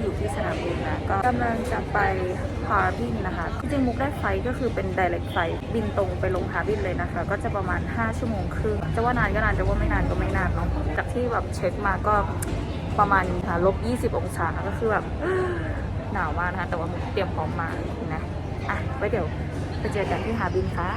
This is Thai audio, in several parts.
อยู่ที่สนามบินนะก็กำลังจะไปฮาร์บินนะคะจริงๆมุกได้ไฟก็คือเป็น direct ไฟบินตรงไปลงฮาร์บินเลยนะคะ ก็จะประมาณ 5 ชั่วโมงครึ่งจะว่านานก็นานจะว่าไม่นานก็ไม่นานเนาะจากที่แบบเช็คมาก็ประมาณค่ะลบ 20 องศาก็คือแบบหนาวมากนะคะแต่ว่ามุกเตรียมพร้อมมานะอะไว้เดี๋ยวไปเจอกันที่ฮาร์บินค่ะ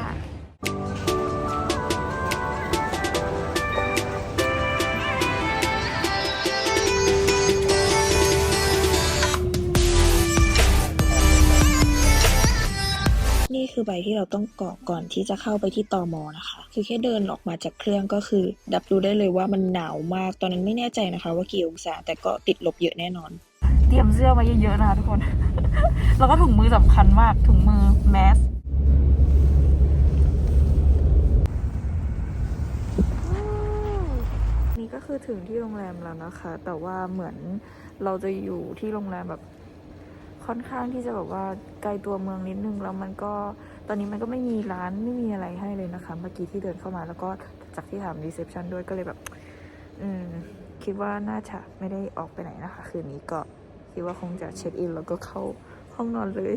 นี่คือใบที่เราต้องกรอกก่อนที่จะเข้าไปที่ตอมอนะคะ คือแค่เดินออกมาจากเครื่องก็คือ ดับรู้ได้เลยว่ามันหนาวมาก ตอนนั้นไม่แน่ใจนะคะ ว่ากี่องศา แต่ก็ติดลบเยอะแน่นอน เตรียมเสื้อมาเยอะๆนะคะทุกคน แล้วก็ถุงมือสำคัญมาก ถุงมือแมสนี่ก็คือถึงที่โรงแรมแล้วนะคะ แต่ว่าเหมือนเราจะอยู่ที่โรงแรมแบบ ค่อนข้างที่จะแบบว่าไกลตัวเมืองนิดนึงแล้วมันก็ตอนนี้มันก็ไม่มีร้านไม่มีอะไรให้เลยนะคะ เมื่อกี้ที่เดินเข้ามาแล้วก็จากที่ถามรีเซพชันด้วยก็เลยแบบ อืม คิดว่าน่าจะไม่ได้ออกไปไหนนะคะ คืนนี้ก็คิดว่าคงจะเช็คอินแล้วก็เข้าห้องนอนเลย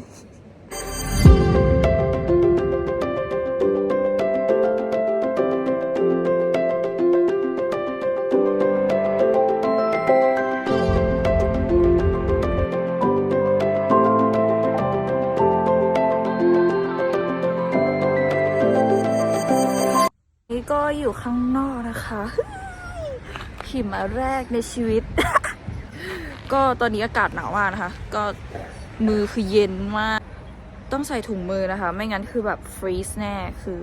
ข้างนอกนะคะหิมะแรกในชีวิต ก็ตอนนี้อากาศหนาวมากนะคะ ก็มือคือเย็นมาก ต้องใส่ถุงมือนะคะ ไม่งั้นคือแบบฟรีซแน่คือ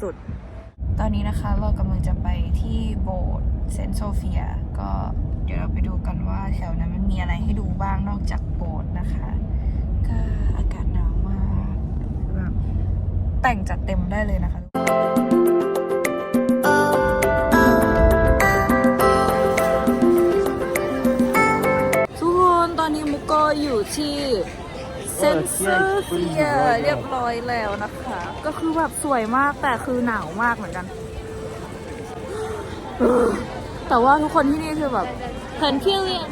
สุดๆ ตอนนี้นะคะเรากำลังจะไปที่โบสถ์เซนต์โซเฟีย ก็เดี๋ยวเราไปดูกันว่าแถวนั้นมันมีอะไรให้ดูบ้างนอกจากโบสถ์นะคะ ก็อากาศหนาวมากแบบแต่งจัดเต็มได้เลยนะคะ ซนเซอร์เฟียเรียบร้อยแล้วนะคะ ก็คือแบบสวยมากแต่คือหนาวมากเหมือนกัน แต่ว่าทุกคนที่นี่คือแบบเพลินเที่ยวเรียน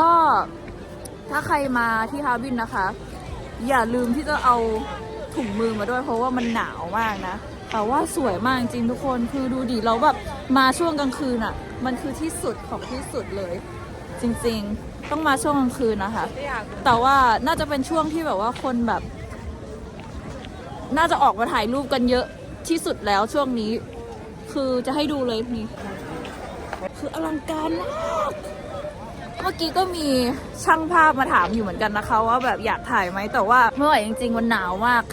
ก็ถ้าใครมาที่ฮาร์บินนะคะ อย่าลืมที่จะเอาถุงมือมาด้วย เพราะว่ามันหนาวมากนะ แต่ว่าสวยมากจริงทุกคนคือดูดิเราแบบมาช่วงกลางคืนอะ่ะ มันคือที่สุดของที่สุดเลย จริง ๆ ต้องมาช่วงกลางคืนนะคะ แต่ว่าน่าจะเป็นช่วงที่แบบว่าคนแบบ น่าจะออกมาถ่ายรูปกันเยอะที่สุดแล้วช่วงนี้ คือจะให้ดูเลยนี่คืออลังการมากเมื่อกี้ก็มีช่างภาพมาถามอยู่เหมือนกันนะคะ ว่าแบบอยากถ่ายไหมแต่ว่าไม่ไหวจริง ๆ มันหนาวมาก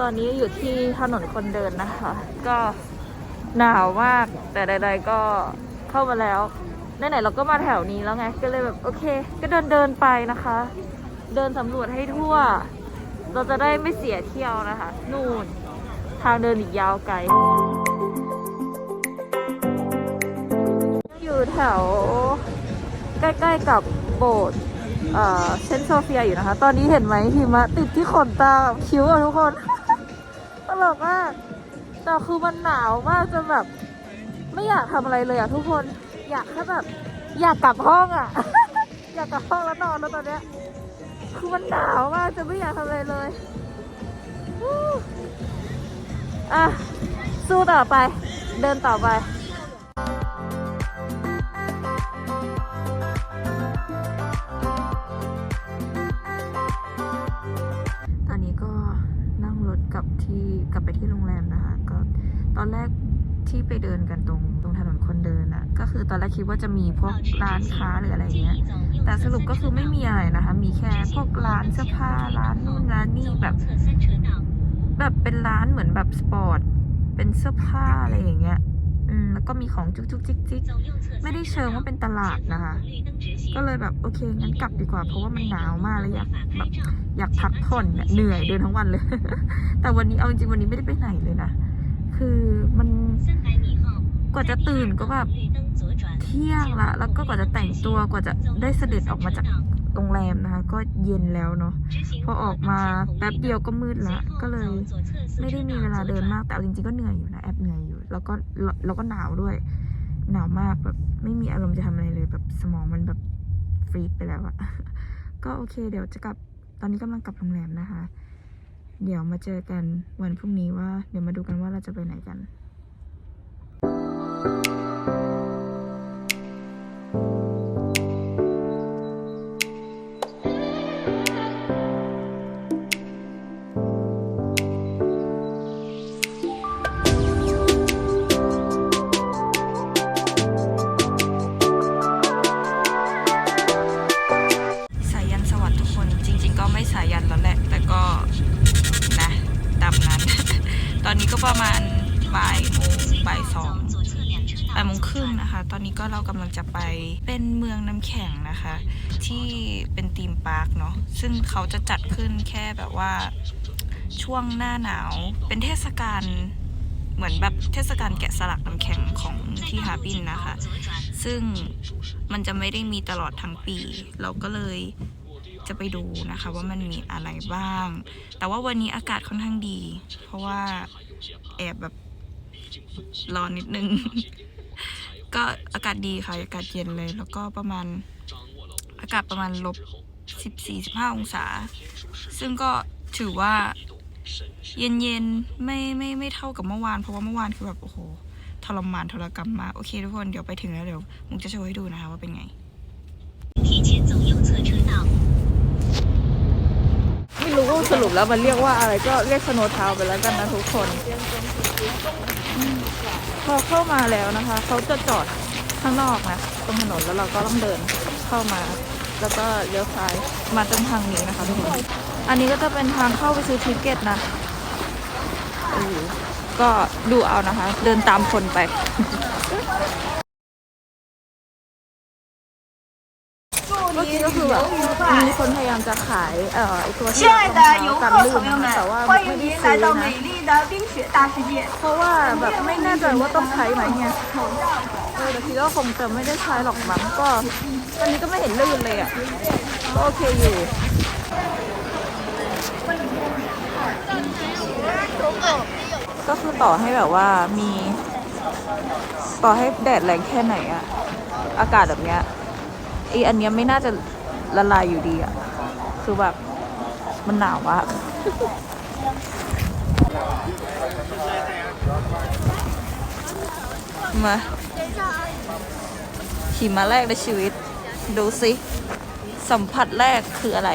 ตอนนี้อยู่ที่ถนนคนเดินนะคะ ก็หนาวมาก แต่ใด ๆ ก็เข้ามาแล้วไหนๆเราก็มาแถวนี้แล้วไง ก็เลยแบบโอเค ก็เดินเดินไปนะคะ เดินสำรวจให้ทั่ว เราจะได้ไม่เสียเที่ยวนะคะ นู่น ทางเดินอีกยาวไกล อยู่แถว ใกล้ๆกับโบสถ์เอ่อเซนต์โซเฟียอยู่นะคะ ตอนนี้เห็นไหมหิมะติดที่ขนตาคิ้วอะทุกคน บอกมากแต่คือมันหนาวมากจนแบบ ไม่อยากทำอะไรเลยอะทุกคนอยากแค่แบบ อยากกลับห้องอะอยากกลับห้องแล้วนอนแล้วตอนเนี้ยคือมันหนาวมากจะไม่อยากทำอะไรเลยอะสู้ต่อไป เดินต่อไป ตรงตรงถนนคนเดินอะก็คือตอนแรกคิดว่าจะมีพวกร้านค้าหรืออะไรเงี้ย แต่สรุปก็คือไม่มีอะไรนะคะ มีแค่พวกร้านเสื้อผ้าร้านนู่นร้านนี่แบบ แบบเป็นร้านเหมือนแบบสปอร์ต เป็นเสื้อผ้าอะไรอย่างเงี้ย อืม แล้วก็มีของจุกจุกจิกจิกไม่ได้เชิงว่าเป็นตลาดนะคะ ก็เลยแบบโอเคงั้นกลับดีกว่า เพราะว่ามันหนาวมากเลยอยากแบบอยากพักผ่อนเนี่ยเหนื่อยเดินทั้งวันเลย แต่วันนี้เอาจริงๆวันนี้ไม่ได้ไปไหนเลยนะ คือมันกว่าจะตื่นก็แบบเที่ยงละ แล้วก็กว่าจะแต่งตัวกว่าจะได้เสด็จออกมาจากโรงแรมนะคะ ก็เย็นแล้วเนาะพอออกมาแป๊บเดียวก็มืดละก็เลย ไม่ได้มีเวลาเดินมากแต่จริงๆก็เหนื่อยอยู่นะแอบเหนื่อยอยู่ แล้วก็แล้วก็หนาวด้วย หนาวมากแบบไม่มีอารมณ์จะทำอะไรเลยแบบสมองมันแบบฟรีดไปแล้วอะก็โอเค เดี๋ยวจะกลับตอนนี้กำลังกลับโรงแรมนะคะ เดี๋ยวมาเจอกันวันพรุ่งนี้ว่า เดี๋ยวมาดูกันว่าเราจะไปไหนกัน บ่ายโมงบ่ายสองบ่ายโมงครึ่งนะคะ ตอนนี้ก็เรากำลังจะไปเป็นเมืองน้ำแข็งนะคะ ที่เป็นธีมปาร์คเนาะซึ่งเขาจะจัดขึ้นแค่แบบว่าช่วงหน้าหนาว เป็นเทศกาลเหมือนแบบเทศกาลแกะสลักน้ำแข็งของที่ฮาร์บินนะคะ ซึ่งมันจะไม่ได้มีตลอดทั้งปี เราก็เลยจะไปดูนะคะว่ามันมีอะไรบ้าง แต่ว่าวันนี้อากาศค่อนข้างดี เพราะว่าแอบแบบ ร้อนนิดนึง ก็อากาศดีค่ะ อากาศเย็นเลย แล้วก็ประมาณอากาศประมาณลบสิบสี่สิบห้าองศา ซึ่งก็ถือว่าเย็นๆไม่ไม่ไม่เท่ากับเมื่อวาน เพราะว่าเมื่อวานคือแบบโอ้โหทรมานทรกรรมมากโอเคทุกคนเดี๋ยวไปถึงแล้วเดี๋ยวมุกจะโชว์ให้ดูนะคะว่าเป็นไง ไม่รู้ว่าสรุปแล้วมันเรียกว่าอะไรก็เรียกสโนว์ทาวไปแล้วกันนะทุกคนพอเข้ามาแล้วนะคะ เขาจะจอดข้างนอกนะ ตรงถนนแล้วเราก็ต้องเดินเข้ามา แล้วก็เลี้ยวซ้ายมาตรงทางนี้นะคะทุกคนอันนี้ก็จะเป็นทางเข้าไปซื้อทิเกตนะก็ดูเอานะคะ เดินตามคนไป เมื่อกี้ก็คือแบบมีคนพยามจะขายเอ่อไอตัวที่เราทำกันลื่นแต่ว่าไม่ได้ซื้อนะเพราะว่าแบบไม่แน่ใจว่าต้องใช้ไหมเนี่ยเออแต่คิดว่าคงจะไม่ได้ใช้หรอกมั้งก็ตอนนี้ก็ไม่เห็นลื่นเลยอะก็โอเคอยู่ก็คือต่อให้แบบว่ามี ต่อให้แดดแรงแค่ไหนอะอากาศแบบเนี้ยไออันเนี้ยไม่น่าจะละลายอยู่ดีอะ คือแบบมันหนาวมากมาขี่มาแรกในชีวิต ดูสิ สัมผัสแรกคืออะไร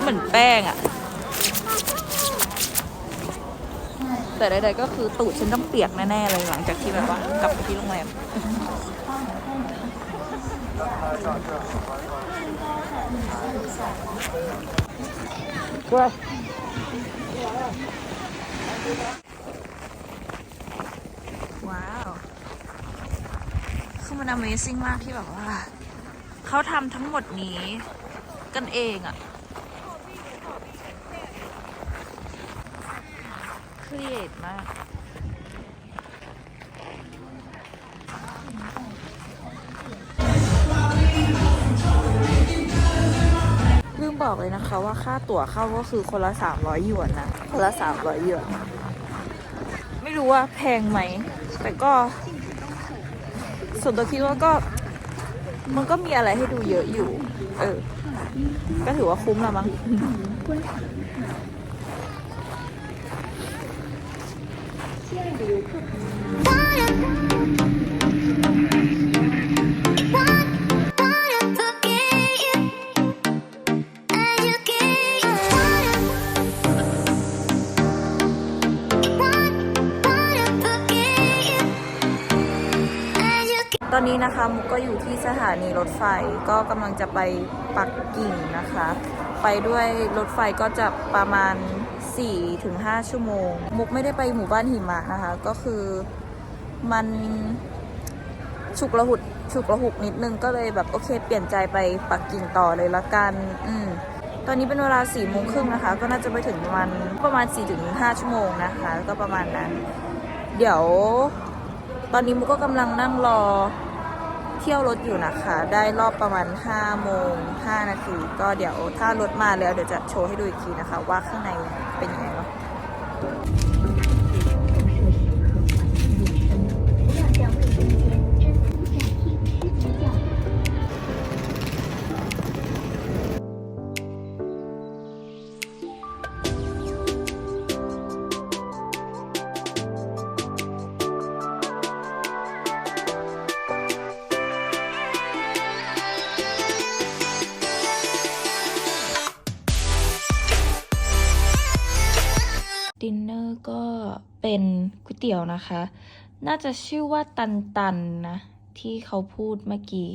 เหมือนแป้งอะ แต่ใดๆก็คือตูดฉันต้องเปียกแน่ๆเลยหลังจากที่แบบว่ากลับไปที่โรงแรมว้าวคือมัน Amazing มากที่แบบว่า เขาทำทั้งหมดนี้กันเองอะ รีเอทมาก ลืมบอกเลยนะคะว่าค่าตั๋วเข้าก็คือคนละ 300หยวนนะ คนละ 300หยวน ไม่รู้ว่าแพงไหม แต่ก็ ส่วนตัวคิดว่าก็ มันก็มีอะไรให้ดูเยอะอยู่ เออ ก็ถือว่าคุ้มละมั้ง ตอนนี้นะคะมุกก็อยู่ที่สถานีรถไฟก็กำลังจะไปปักกิ่งนะคะ ไปด้วยรถไฟก็จะประมาณ 4-5 ชั่วโมง มุกไม่ได้ไปหมู่บ้านหิมะนะคะ ก็คือมันฉุกระหุดฉุกระหุกนิดนึงก็เลยแบบโอเค เปลี่ยนใจไปปักกิ่งต่อเลยละกัน อืมตอนนี้เป็นเวลา4ี่โมงครึ่งนะคะ ก็น่าจะไปถึงประมาณประมาณ4ี่ถึงห้าชั่วโมงนะคะ ก็ประมาณนั้น เดี๋ยว ตอนนี้มุกก็กำลังนั่งรอ เที่ยวรถอยู่นะคะ ได้รอบประมาณ5โมง5นาทีก็เดี๋ยวถ้ารถมาแล้วเดี๋ยวจะโชว์ให้ดูอีกทีนะคะ ว่าข้างในเป็นยังไงเนาะ เป็นก๋วยเตี๋ยวนะคะ น่าจะชื่อว่าตันตันนะ ที่เขาพูดเมื่อกี้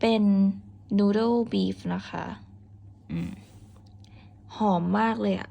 เป็นนูโด e บีฟนะคะ อืม หอมมากเลยอะ